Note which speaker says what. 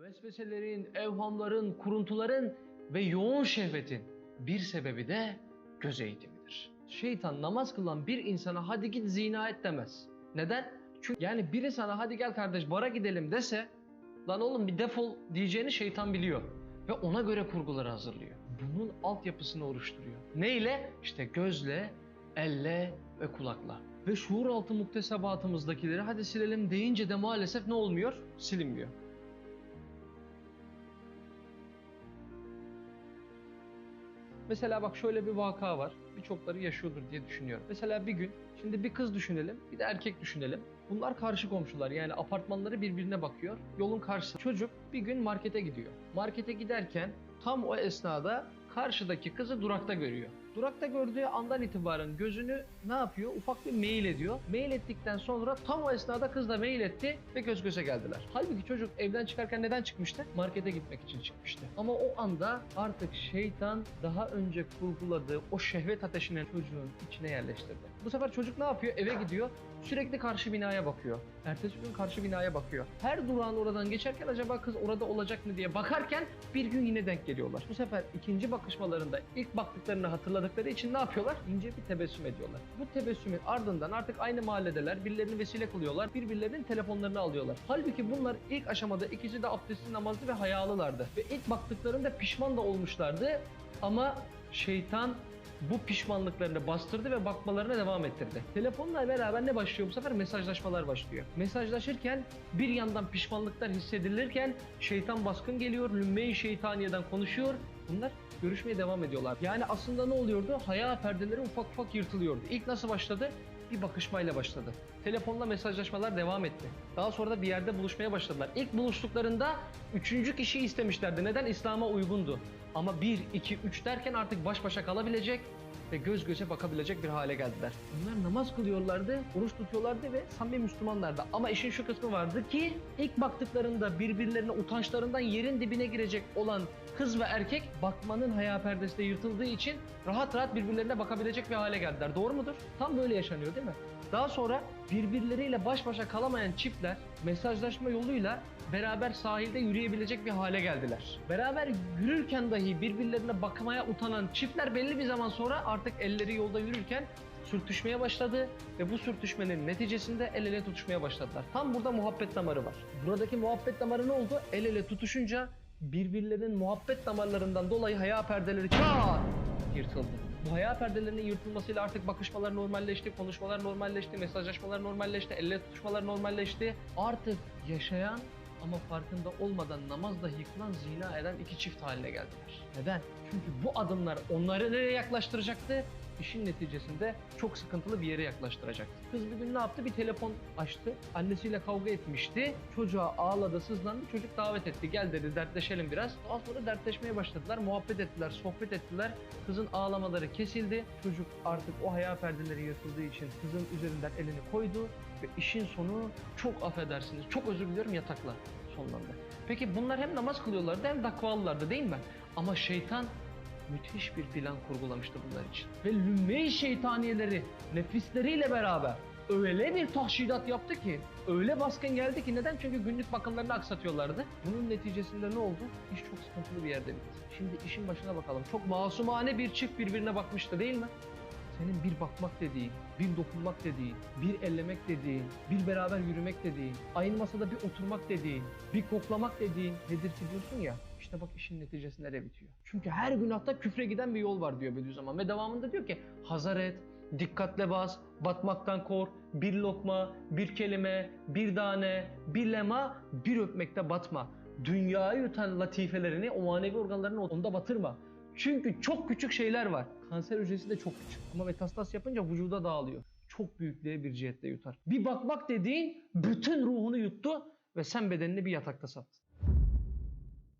Speaker 1: Vesveselerin, evhamların, kuruntuların ve yoğun şehvetin bir sebebi de göz eğitimidir. Şeytan namaz kılan bir insana hadi git zina et demez. Neden? Çünkü yani biri sana hadi gel kardeş bara gidelim dese lan oğlum bir defol diyeceğini şeytan biliyor. Ve ona göre kurguları hazırlıyor. Bunun altyapısını oluşturuyor. Neyle? İşte gözle, elle ve kulakla. Ve şuur altı muktesebatımızdakileri hadi silelim deyince de maalesef ne olmuyor? Silinmiyor. Mesela bak şöyle bir vaka var. Birçokları yaşıyordur diye düşünüyorum. Mesela bir gün, şimdi bir kız düşünelim, bir de erkek düşünelim. Bunlar karşı komşular yani apartmanları birbirine bakıyor. Yolun karşısı. Çocuk bir gün markete gidiyor. Markete giderken tam o esnada karşıdaki kızı durakta görüyor. Durakta gördüğü andan itibaren gözünü ne yapıyor? Ufak bir mail ediyor. Mail ettikten sonra tam o esnada kız da mail etti ve göz göze geldiler. Halbuki çocuk evden çıkarken neden çıkmıştı? Markete gitmek için çıkmıştı. Ama o anda artık şeytan daha önce kurguladığı o şehvet ateşini çocuğun içine yerleştirdi. Bu sefer çocuk ne yapıyor? Eve gidiyor. Sürekli karşı binaya bakıyor. Ertesi gün karşı binaya bakıyor. Her durağın oradan geçerken acaba kız orada olacak mı diye bakarken bir gün yine denk geliyorlar. Bu sefer ikinci bakışmalarında ilk baktıklarını hatırladıkları için ne yapıyorlar? İnce bir tebessüm ediyorlar. Bu tebessümün ardından artık aynı mahalledeler. Birilerini vesile kılıyorlar. Birbirlerinin telefonlarını alıyorlar. Halbuki bunlar ilk aşamada ikisi de abdestli namazlı ve hayalılardı. Ve ilk baktıklarında pişman da olmuşlardı. Ama şeytan bu pişmanlıklarını bastırdı ve bakmalarına devam ettirdi. Telefonla beraber ne başlıyor bu sefer? Mesajlaşmalar başlıyor. Mesajlaşırken bir yandan pişmanlıklar hissedilirken şeytan baskın geliyor, lümme-i şeytaniyeden konuşuyor. Bunlar görüşmeye devam ediyorlar. Yani aslında ne oluyordu? Haya perdeleri ufak ufak yırtılıyordu. İlk nasıl başladı? Bir bakışmayla başladı. Telefonla mesajlaşmalar devam etti. Daha sonra da bir yerde buluşmaya başladılar. İlk buluştuklarında üçüncü kişiyi istemişlerdi. Neden? İslam'a uygundu. Ama bir, iki, üç derken artık baş başa kalabilecek ve göz göze bakabilecek bir hale geldiler. Bunlar namaz kılıyorlardı, oruç tutuyorlardı ve samimi Müslümanlardı. Ama işin şu kısmı vardı ki ilk baktıklarında birbirlerine utançlarından yerin dibine girecek olan kız ve erkek bakmanın haya perdesi de yırtıldığı için rahat rahat birbirlerine bakabilecek bir hale geldiler. Doğru mudur? Tam böyle yaşanıyor değil mi? Daha sonra birbirleriyle baş başa kalamayan çiftler mesajlaşma yoluyla beraber sahilde yürüyebilecek bir hale geldiler. Beraber yürürken dahi birbirlerine bakmaya utanan çiftler belli bir zaman sonra artık elleri yolda yürürken sürtüşmeye başladı ve bu sürtüşmenin neticesinde el ele tutuşmaya başladılar. Tam burada muhabbet damarı var. Buradaki muhabbet damarı ne oldu? El ele tutuşunca birbirlerinin muhabbet damarlarından dolayı haya perdeleri çat yırtıldı. Bu haya perdelerinin yırtılmasıyla artık bakışmalar normalleşti, konuşmalar normalleşti, mesajlaşmalar normalleşti, elle tutuşmalar normalleşti. Artık yaşayan ama farkında olmadan namaz dahi kılan zina eden iki çift haline geldiler. Neden? Çünkü bu adımlar onları nereye yaklaştıracaktı? İşin neticesinde çok sıkıntılı bir yere yaklaştıracaktı. Kız bir gün ne yaptı? Bir telefon açtı. Annesiyle kavga etmişti. Çocuğa ağladı, sızlandı. Çocuk davet etti. Gel dedi dertleşelim biraz. Daha sonra dertleşmeye başladılar. Muhabbet ettiler, sohbet ettiler. Kızın ağlamaları kesildi. Çocuk artık o haya perdeleri yırtıldığı için kızın üzerinden elini koydu. Ve işin sonu çok affedersiniz, çok özür diliyorum yatakla sonlandı. Peki bunlar hem namaz kılıyorlardı hem takvalılardı değil mi? Ama şeytan müthiş bir plan kurgulamıştı bunlar için. Ve lümme-i şeytaniyeleri nefisleriyle beraber öyle bir tahşidat yaptı ki, öyle baskın geldi ki neden? Çünkü günlük bakımlarını aksatıyorlardı. Bunun neticesinde ne oldu? İş çok sıkıntılı bir yerde bitti. Şimdi işin başına bakalım. Çok masumane bir çift birbirine bakmıştı değil mi? Senin bir bakmak dediğin, bir dokunmak dediğin, bir ellemek dediğin, bir beraber yürümek dediğin, aynı masada bir oturmak dediğin, bir koklamak dediğin nedir ki diyorsun ya. İşte bak işin neticesi nereye bitiyor. Çünkü her günahta küfre giden bir yol var diyor Bediüzzaman. Ve devamında diyor ki hazar et, dikkatle bas, batmaktan kork, bir lokma, bir kelime, bir tane, bir lema, bir öpmekte batma. Dünyayı yutan latifelerini, o manevi organlarını onda batırma. Çünkü çok küçük şeyler var. Kanser hücresi de çok küçük. Ama metastas yapınca vücuda dağılıyor. Çok büyüklüğe bir cihette yutar. Bir bakmak dediğin bütün ruhunu yuttu ve sen bedenini bir yatakta sattın.